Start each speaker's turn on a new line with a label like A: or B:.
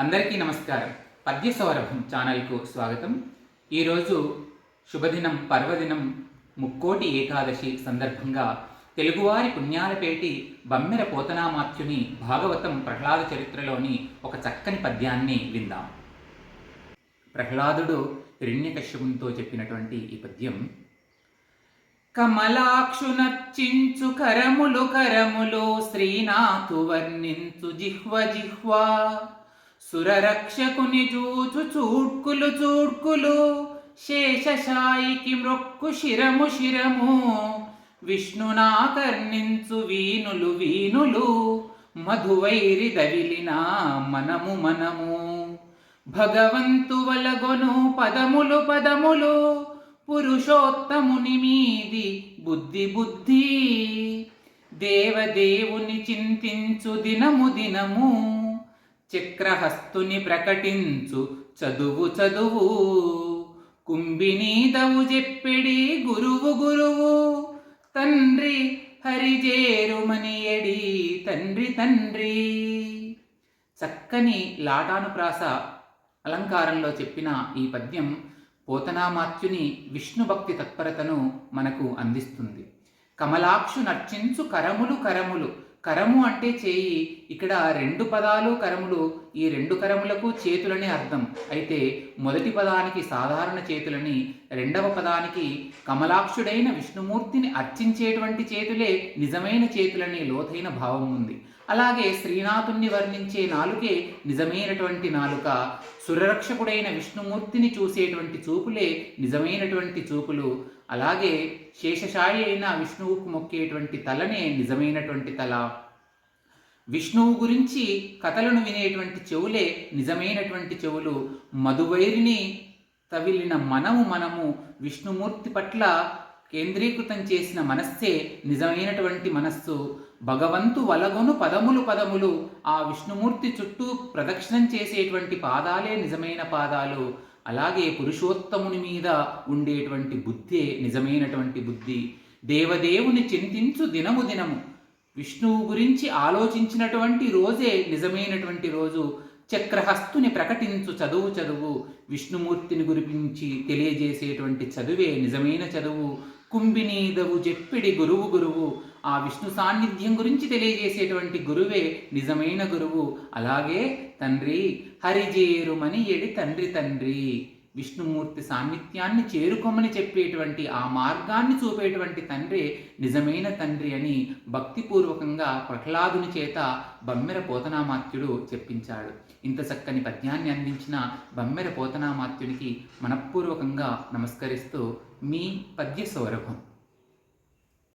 A: అందరికీ నమస్కారం. పద్య సౌరభం ఛానల్కు స్వాగతం. ఈరోజు శుభదినం పర్వదినం ముక్కోటి ఏకాదశి సందర్భంగా తెలుగువారి పుణ్యాలపేటి బమ్మెర పోతనామాత్యుని భాగవతం ప్రహ్లాద చరిత్రలోని ఒక చక్కని పద్యాన్ని విందాం. ప్రహ్లాదుడు హిరణ్యకశ్యపునితో చెప్పినటువంటి ఈ పద్యం కమలాక్షునర్చించు కరములు కరములు శ్రీనాథు వర్ణించు జిహ్వ జిహ్వా సురరక్షకుని జూచు చూడ్కులు చూడ్కులు శేషశాయికి మ్రొక్కు శిరము శిరము. విష్ణునాకర్ణించు వీనులు వీనులు మధువైరి దవిలిన మనము మనము. భగవంతు వలగొను పదములు పదములు పురుషోత్తముని మీది బుద్ధి బుద్ధి. దేవదేవుని చింతించు దినము దినము. చక్రహస్తుని ప్రకటించు. చదువు చదువు. కుంభినీదవు చెప్పిడి గురువు గురువు. తండ్రి హరిజేరుమనియడి తండ్రి తండ్రి. చక్కని లాటానుప్రాస అలంకారంలో చెప్పిన ఈ పద్యం పోతనామాత్యుని విష్ణు భక్తి తత్పరతను మనకు అందిస్తుంది. కమలాక్షు నర్చించు కరములు కరములు. కరము అంటే చేయి. ఇక్కడ రెండు పదాలు కరములు ఈ రెండు కరములకు చేతులని అర్థం. అయితే మొదటి పదానికి సాధారణ చేతులని రెండవ పదానికి కమలాక్షుడైన విష్ణుమూర్తిని అర్చించేటువంటి చేతులే నిజమైన చేతులని లోతైన భావం ఉంది. అలాగే శ్రీనాథుణ్ణి వర్ణించే నాలుకే నిజమైనటువంటి నాలుక. సురరక్షకుడైన విష్ణుమూర్తిని చూసేటువంటి చూపులే నిజమైనటువంటి చూపులు. అలాగే శేషశాయి అయిన విష్ణువుకు మొక్కేటువంటి తలనే నిజమైనటువంటి తల. విష్ణువు గురించి కథలను వినేటువంటి చెవులే నిజమైనటువంటి చెవులు. మధువైరిని తవిలిన మనము మనము విష్ణుమూర్తి పట్ల కేంద్రీకృతం చేసిన మనస్సే నిజమైనటువంటి మనస్సు. భగవంతు వలగొను పదములు పదములు ఆ విష్ణుమూర్తి చుట్టూ ప్రదక్షిణం చేసేటువంటి పాదాలే నిజమైన పాదాలు. అలాగే పురుషోత్తముని మీద ఉండేటువంటి బుద్ధే నిజమైనటువంటి బుద్ధి. దేవదేవుని చింతించు దినము దినము. విష్ణువు గురించి ఆలోచించినటువంటి రోజే నిజమైనటువంటి రోజు. చక్రహస్తుని ప్రకటించు చదువు చదువు. విష్ణుమూర్తిని గురించి తెలియజేసేటువంటి చదువే నిజమైన చదువు. కుంభినీదవు చెప్పిడి గురువు గురువు. ఆ విష్ణు సాన్నిధ్యం గురించి తెలియజేసేటువంటి గురువే నిజమైన గురువు. అలాగే తండ్రి హరిజేరుమని ఎడి తండ్రి తండ్రి. విష్ణుమూర్తి సాన్నిధ్యాన్ని చేరుకోమని చెప్పేటువంటి ఆ మార్గాన్ని చూపేటువంటి తండ్రి నిజమైన తండ్రి అని భక్తిపూర్వకంగా ప్రహ్లాదుని చేత బమ్మెర పోతనామాత్యుడు చెప్పించాడు. ఇంత చక్కని పద్యాన్ని అందించిన బమ్మెర పోతనామాత్యునికి మనపూర్వకంగా నమస్కరిస్తూ మీ పద్య సౌరభం